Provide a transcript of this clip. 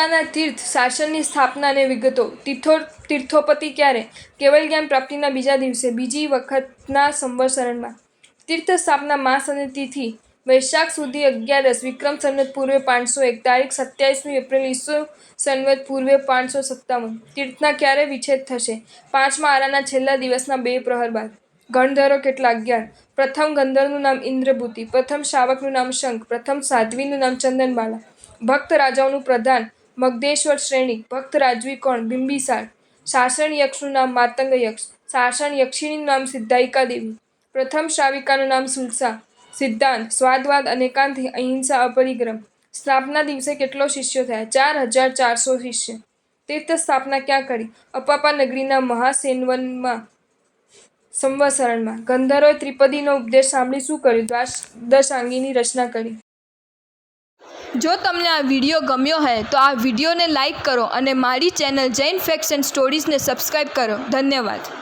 ગંધર્વોના તીર્થ, શાસનની સ્થાપના અને વિગતો. તીર્થો તીર્થોપતિ ક્યારે? કેવલ જ્ઞાન પ્રાપ્તિના બીજા દિવસે, બીજી વખતના સંવત્સરણમાં તીર્થ સ્થાપના માસ અને તિથિ. વૈશાખ સુધી અગિયારસ, વિક્રમ સંવત પૂર્વે પાંચસો એક, તારીખ સત્યાવીસમી એપ્રિલ ઈસુ સંવત પૂર્વે પાંચસો સત્તાવન. તીર્થના ક્યારે વિચ્છેદ થશે? પાંચમા આરાના છેલ્લા દિવસના બે પ્રહર બાદ. ગણધરો કેટલા? અગિયાર. પ્રથમ ગંધર્વનું નામ ઇન્દ્રભૂતિ, પ્રથમ શાવકનું નામ શંખ, પ્રથમ સાધ્વીનું નામ ચંદનબાલા ભક્ત રાજાઓનું પ્રધાન મગધેશ્વર શ્રેણી, ભક્ત રાજવી કોણ બિંબિસાર શાસન યક્ષનું નામ માતંગ યક્ષ શાસણ યક્ષિણીનું નામ સિદ્ધાયિકા દેવી, પ્રથમ શ્રાવિકાનું નામ સુલસા, સિદ્ધાંત, સ્વાદવાદ અનેકાંત અહિંસા અપરિગ્રમ સ્થાપના દિવસે કેટલો શિષ્યો થયા? ચાર હજાર ચારસો શિષ્ય. તીર્થ સ્થાપના ક્યાં કરી? અપાપા નગરીના મહાસેનવનમાં સંવસરણમાં ગંધર્વે ત્રિપદીનો ઉપદેશ સાંભળી શું કર્યું? દ્વાદશાંગીની રચના કરી. જો તમને આ વીડિયો ગમ્યો હોય તો આ વિડીયોને લાઇક કરો અને મારી ચેનલ જૈન ફેક્ટ્સ એન્ડ સ્ટોરીઝને સબસ્ક્રાઈબ કરો. ધન્યવાદ.